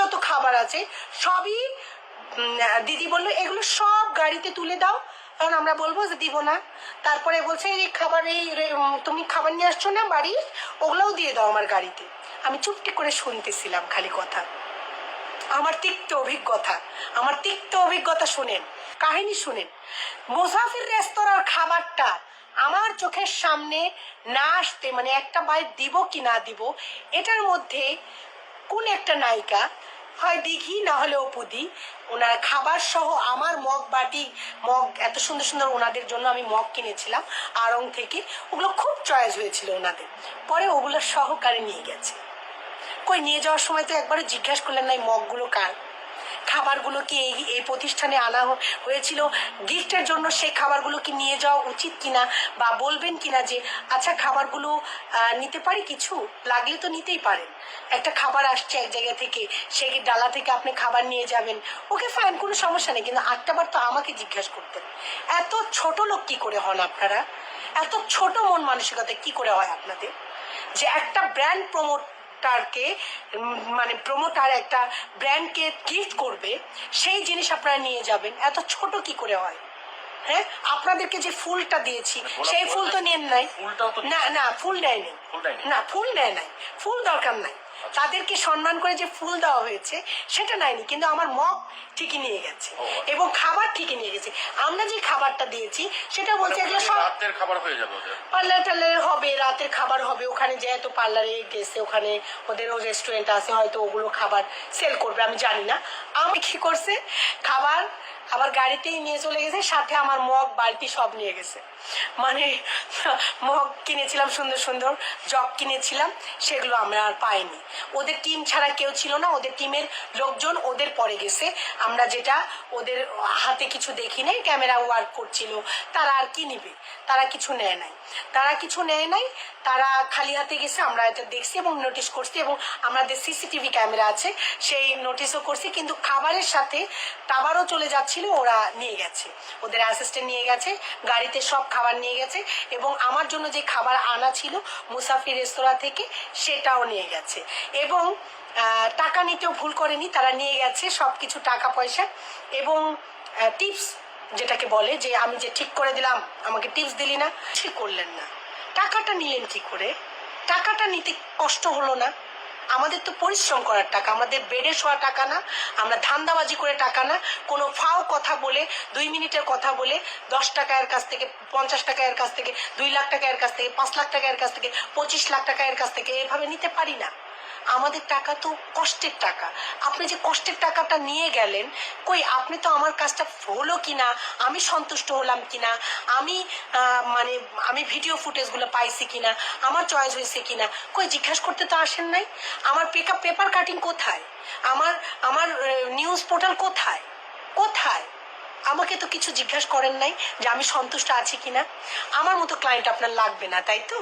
যত খাবার আছে, সবই দিদি বলল, এগুলো সব গাড়িতে তুলে দাও। কারণ আমরা বলব যে দিব না। তারপরে বলছে, এই খাবার, এই তুমি খাবার নিয়ে আসছো না বাড়ি? ওগুলোও দিয়ে দাও আমার গাড়িতে। আমি চুপটি করে শুনতেছিলাম খালি কথা। আমার তিক্ত অভিজ্ঞতা, আমার তিক্ত অভিজ্ঞতা শুনেন, কাহিনী শুনেন। মুসাফির রেস্তোরাঁর খাবারটা আমার চোখের সামনে না আসতে মানে একটা বাইট দিব কি না দিব, এটার মধ্যে কোন একটা নায়িকা? হয় দিঘি, না হলে অপুদি। ওনার খাবার সহ আমার মগ বাটি, মগ এত সুন্দর সুন্দর ওনাদের জন্য আমি মগ কিনেছিলাম, আড়ং থেকে। ওগুলো খুব চয়েস হয়েছিল ওনাদের। পরে ওগুলো সহকারে নিয়ে গেছে। কই, নিয়ে যাওয়ার সময় তো একবারে জিজ্ঞাসা করলেন না এই মগগুলো কার? খাবারগুলো কি এই এই প্রতিষ্ঠানে আনা হয়েছিল? গিফটের জন্য সেই খাবারগুলো কি নিয়ে যাওয়া উচিত কিনা বা বলবেন কিনা যে আচ্ছা খাবারগুলো নিতে পারি কিছু? লাগলে তো নিতেই পারেন। একটা খাবার আসছে এক জায়গা থেকে সেই ডালা থেকে আপনি খাবার নিয়ে যাবেন? ওকে ফাইন কোনো সমস্যা নেই, কিন্তু আটটাবার তো আমাকে জিজ্ঞাসা করতেন। এত ছোট লোক কি করে হন আপনারা? এত ছোট মন মানসিকতা কি করে হয় আপনাদের? যে একটা ব্র্যান্ড প্রমোটারকে মানে প্রমোটার একটা ব্র্যান্ডকে গিফট করবে সেই জিনিস আপনারা নিয়ে যাবেন। এত ছোট কি করে হয়? হ্যাঁ? আপনাদেরকে যে ফুলটা দিয়েছি সেই ফুল তো নেন নাই। না না ফুল নেয়নি? না ফুল নেয় নাই। ফুল দরকার নাই। তাদেরকে সম্মান করে যে ফুল দেওয়া হয়েছে সেটা নেয়নি কিন্তু আমার মগ ঠিকই নিয়ে গেছে। আচ্ছা। এবং খাবার ঠিকই নিয়ে গেছে। আমরা যে খাবারটা দিয়েছি সেটা বলছে এগুলো সব রাতের খাবার হয়ে যাবে ওদের। পার্লার টার্লারে হবে রাতের খাবার হবে। ওখানে যেহেতু পার্লারে গেছে ওখানে ওদেরও রেস্টুরেন্ট আছে হয়তো ওগুলো খাবার সেল করবে আমি জানি না। আমি কি করছে? খাবার আবার গাড়িতেই নিয়ে চলে গেছে, সাথে আমার মগ, বালতি সব নিয়ে গেছে। মানে মগ কিনেছিলাম সুন্দর সুন্দর, জগ কিনেছিলাম, সেগুলো আমরা আর পাইনি। ওদের টিম ছাড়া কেউ ছিল না, ওদের টিমের লোকজন ওদের পরে গেছে। আমরা যেটা ওদের হাতে কিছু দেখি নাই, ক্যামেরা ওয়ার্ক করছিল, তারা আর কি নিবে? তারা কিছু নেয় নাই। তারা কিছু নেয় নাই, তারা খালি হাতে গেছে, আমরা এটা দেখছি এবং নোটিশ করছি এবং আমাদের সিসিটিভি ক্যামেরা আছে, সেই নোটিশও করছি। কিন্তু খাবারের সাথে টাবারও চলে যাচ্ছিল ওরা নিয়ে গেছে। ওদের অ্যাসিস্ট্যান্ট নিয়ে গেছে, গাড়িতে সব খাবার নিয়ে গেছে এবং আমার জন্য যে খাবার আনা ছিল মুসাফির রেস্তোরাঁ থেকে, সেটাও নিয়ে গেছে। এবং টাকা নিতেও ভুল করেনি, তারা নিয়ে গেছে সব কিছু টাকা পয়সা এবং টিপস যেটাকে বলে যে আমি যে ঠিক করে দিলাম, আমাকে টিপস দিলি না, ঠিক করলেন না। টাকাটা নিলেন কি করে? টাকাটা নিতে কষ্ট হলো না। আমাদের তো পরিশ্রম করার টাকা, আমাদের বেডে শোয়া টাকা না, আমরা ধান্দাবাজি করে টাকা না। কোনো ফাও কথা বলে, দুই মিনিটের কথা বলে, দশ টাকা এর কাছ থেকে, পঞ্চাশ টাকা এর কাছ থেকে, দুই লাখ টাকা এর কাছ থেকে, পাঁচ লাখ টাকা এর কাছ থেকে, পঁচিশ লাখ টাকা এর কাছ থেকে, এভাবে নিতে পারি না। আমাদের টাকা তো কষ্টের টাকা। আপনি যে কষ্টের টাকাটা নিয়ে গেলেন, কই, আপনি তো আমার কাজটা হলো কিনা, আমি সন্তুষ্ট হলাম কিনা, আমি মানে আমি ভিডিও ফুটেজগুলো পাইছি কিনা, আমার চয়েস হয়েছে কিনা, কই, জিজ্ঞাসা করতে তো আসেন নাই? আমার পেকআপ পেপার কাটিং কোথায়? আমার আমার নিউজ পোর্টাল কোথায়? কোথায়? আমাকে তো কিছু জিজ্ঞাসা করেন নাই যে আমি সন্তুষ্ট আছি কিনা। আমার মতো ক্লায়েন্ট আপনার লাগবে না, তাই তো?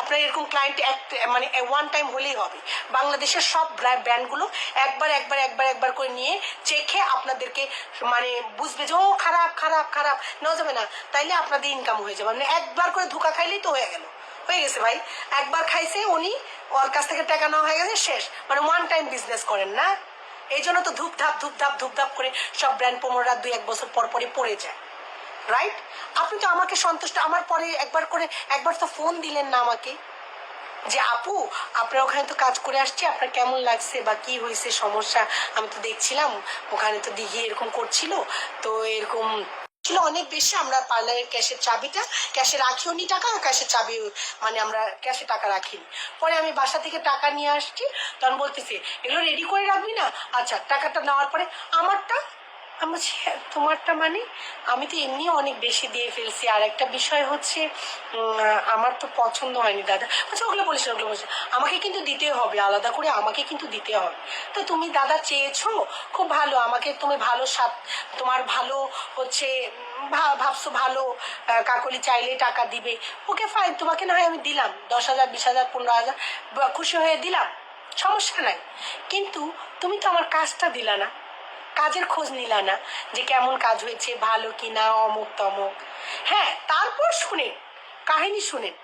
আপনার এরকম ক্লায়েন্ট এক মানে ওয়ান টাইম হলেই হবে। বাংলাদেশের সব ব্র্যান্ডগুলো একবার একবার একবার একবার করে নিয়ে চেখে আপনাদেরকে মানে বুঝবে যে, ও, খারাপ খারাপ খারাপ। নেওয়া যাবে না। তাইলে আপনাদের ইনকাম হয়ে যাবে। মানে একবার করে ধোকা খাইলেই তো হয়ে গেল। হয়ে গেছে ভাই। একবার খাইছে উনি, ওর কাছ থেকে টাকা নেওয়া হয়ে গেছে, শেষ। মানে ওয়ান টাইম বিজনেস করেন না। এই জন্য তো ধূপধাপ ধূপধাপ ধূপধাপ করে সব ব্র্যান্ড প্রমোটার দুই, এক বছর পর পরে পড়ে যায়। রাইট আপনি তো আমাকে সন্তুষ্ট, আমার পরে একবার করে, একবার তো ফোন দিলেন না আমাকে। যে আপু, আপনার ওখানে তো কাজ করে আসছি, আপনার কেমন লাগছে বা কি হয়েছে, সমস্যা? আমি তো দেখছিলাম, ওখানে তো দিঘি এরকম করছিল, তো এরকম ছিল অনেক বেশি, আমরা পার্লারের ক্যাশের চাবিটা ক্যাশে রাখিও নি টাকা ক্যাশের চাবি মানে আমরা ক্যাশে টাকা রাখিনি। পরে আমি বাসা থেকে টাকা নিয়ে আসছি, তখন বলতেছি, এগুলো রেডি করে রাখবি না? আচ্ছা টাকাটা নেওয়ার পরে আমারটা আমি বলছি, "হ্যাঁ, তোমারটা মানে আমি তো এমনি অনেক বেশি দিয়ে ফেলছি। আর একটা বিষয় হচ্ছে আমার তো পছন্দ হয়নি দাদা। আচ্ছা ওগুলো বলিস ওগুলো বলিস আমাকে কিন্তু দিতে হবে আলাদা করে আমাকে কিন্তু দিতে হবে। তো তুমি দাদা চেয়েছো? খুব ভালো আমাকে তুমি ভালো সাপ তোমার ভালো হচ্ছে ভাবছ ভালো কাকলি চাইলে টাকা দিবে। ওকে ফাইন তোমাকে না হয় আমি দিলাম। দশ হাজার বিশ হাজার পনেরো হাজার খুশি হয়ে দিলাম। সমস্যা নাই। কিন্তু তুমি তো আমার কাজটা দিলা না। কাজের খোঁজ নিলা না যে কেমন কাজ হয়েছে, ভালো কি না অমুক তমুক হ্যাঁ তারপর শুনেন কাহিনী শুনেন